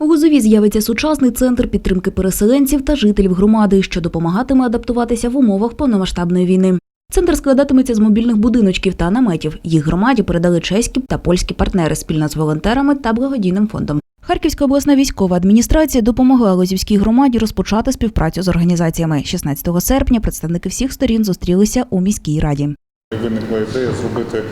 У Гузові з'явиться сучасний центр підтримки переселенців та жителів громади, що допомагатиме адаптуватися в умовах повномасштабної війни. Центр складатиметься з мобільних будиночків та наметів. Їх громаді передали чеські та польські партнери спільно з волонтерами та благодійним фондом. Харківська обласна військова адміністрація допомогла Лозівській громаді розпочати співпрацю з організаціями. 16 серпня представники всіх сторін зустрілися у міській раді. Виникла ідея зробити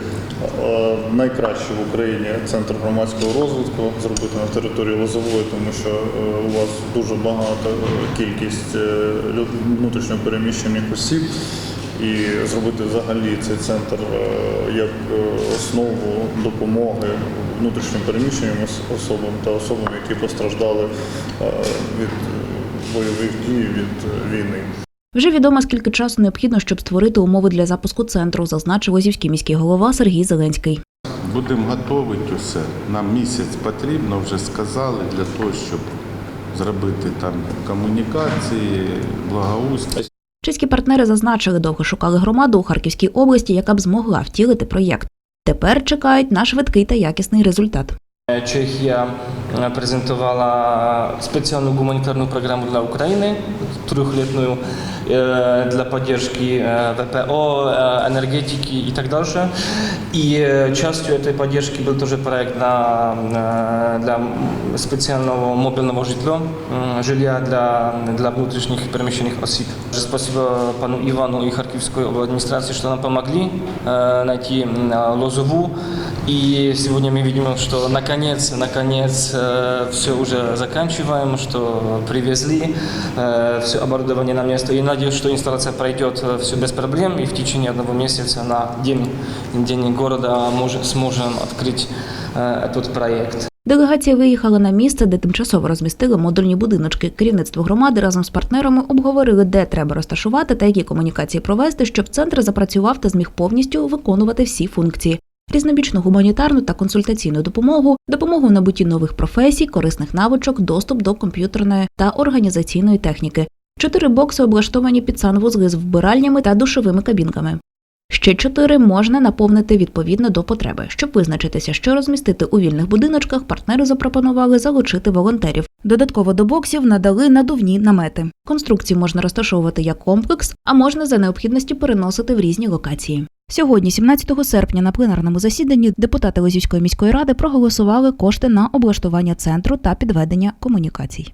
е, найкращий в Україні центр громадського розвитку, зробити на території Лозової, тому що е, у вас дуже багата кількість е, внутрішньо переміщених осіб. І зробити взагалі цей центр як основу допомоги внутрішньо переміщеним особам та особам, які постраждали від бойових дій від війни. Вже відомо, скільки часу необхідно, щоб створити умови для запуску центру, зазначив Лозівський міський голова Сергій Зеленський. Будемо готувати усе. Нам місяць потрібно, вже сказали, для того, щоб зробити там комунікації, благоустрій. Чеські партнери зазначили, довго шукали громаду у Харківській області, яка б змогла втілити проєкт. Тепер чекають на швидкий та якісний результат. Czechia e, prezentowała specjalną humanitarną programę dla Ukrainy, trzyletnią e, dla поддержки e, WPO, e, energetyki i tak dalej. I e, частью этой поддержки был тоже проект на, на- для специального мобильного жилья, м, жилья для, для внутренних перемещенных осіб. Спасибо пану Ивану и Харьковской администрации, что нам помогли э, найти м, Лозову. И сегодня мы видим, что наконец, наконец все уже заканчиваем, что привезли все оборудование на место. И надеюсь, что инсталляция пройдет все без проблем. И в течение одного месяца на день, день города мож- сможем открыть э, этот проект. Делегація виїхала на місце, де тимчасово розмістили модульні будиночки. Керівництво громади разом з партнерами обговорили, де треба розташувати та які комунікації провести, щоб центр запрацював та зміг повністю виконувати всі функції. Різнобічну гуманітарну та консультаційну допомогу, допомогу в набутті нових професій, корисних навичок, доступ до комп'ютерної та організаційної техніки. Чотири бокси облаштовані під санвузли з вбиральнями та душовими кабінками. Ще чотири можна наповнити відповідно до потреби. Щоб визначитися, що розмістити у вільних будиночках, партнери запропонували залучити волонтерів. Додатково до боксів надали надувні намети. Конструкції можна розташовувати як комплекс, а можна за необхідності переносити в різні локації. Сьогодні, 17 серпня, на пленарному засіданні депутати Лозівської міської ради проголосували кошти на облаштування центру та підведення комунікацій.